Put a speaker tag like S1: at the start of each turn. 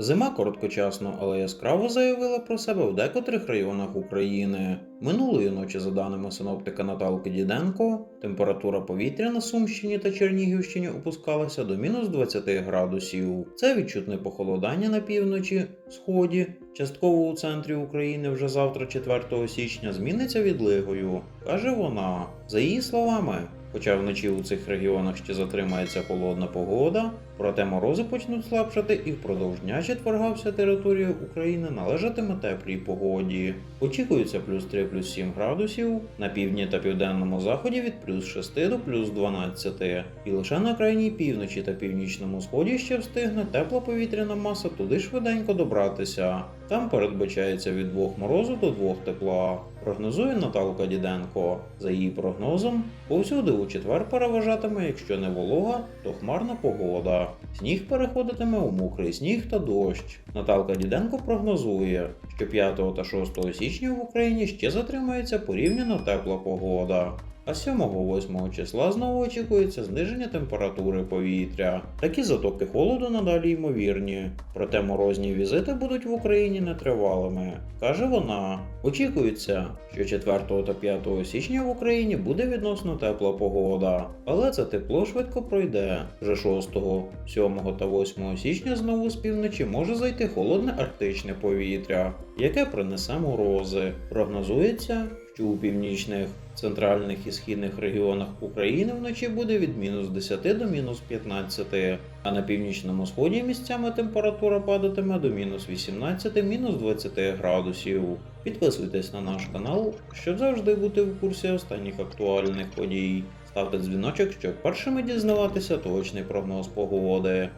S1: Зима короткочасно, але яскраво заявила про себе в декотрих районах України. Минулої ночі, за даними синоптика Наталки Діденко, температура повітря на Сумщині та Чернігівщині опускалася до мінус 20 градусів. Це відчутне похолодання на півночі, сході, частково у центрі України вже завтра, 4 січня, зміниться відлигою, каже вона. За її словами, Хоча вночі у цих регіонах ще затримається холодна погода, проте морози почнуть слабшати і впродовж дня четверга вся територія України належатиме теплій погоді. Очікується плюс 3 плюс 7 градусів, на півдні та південному заході від плюс 6 до плюс 12. І лише на крайній півночі та північному сході ще встигне тепла повітряна маса туди швиденько добратися. Там передбачається від 2 морозу до 2 тепла. Прогнозує Наталка Діденко. За її прогнозом, повсюди у четвер переважатиме, якщо не волога, то хмарна погода. Сніг переходитиме у мокрий сніг та дощ. Наталка Діденко прогнозує, що 5 та 6 січня в Україні ще затримається порівняно тепла погода. А 7-8 числа знову очікується зниження температури повітря. Такі затоки холоду надалі ймовірні. Проте морозні візити будуть в Україні нетривалими, каже вона. Очікується, що 4 та 5 січня в Україні буде відносно тепла погода, але це тепло швидко пройде. Вже 6, 7 та 8 січня знову з півночі може зайти холодне арктичне повітря, яке принесе морози. Прогнозується, що у північних, центральних і східних регіонах України вночі буде від мінус 10 до мінус 15, а на північному сході місцями температура падатиме до мінус 18 мінус 20 градусів. Підписуйтесь на наш канал, щоб завжди бути в курсі останніх актуальних подій. Ставте дзвіночок, щоб першими дізнаватися точний прогноз погоди.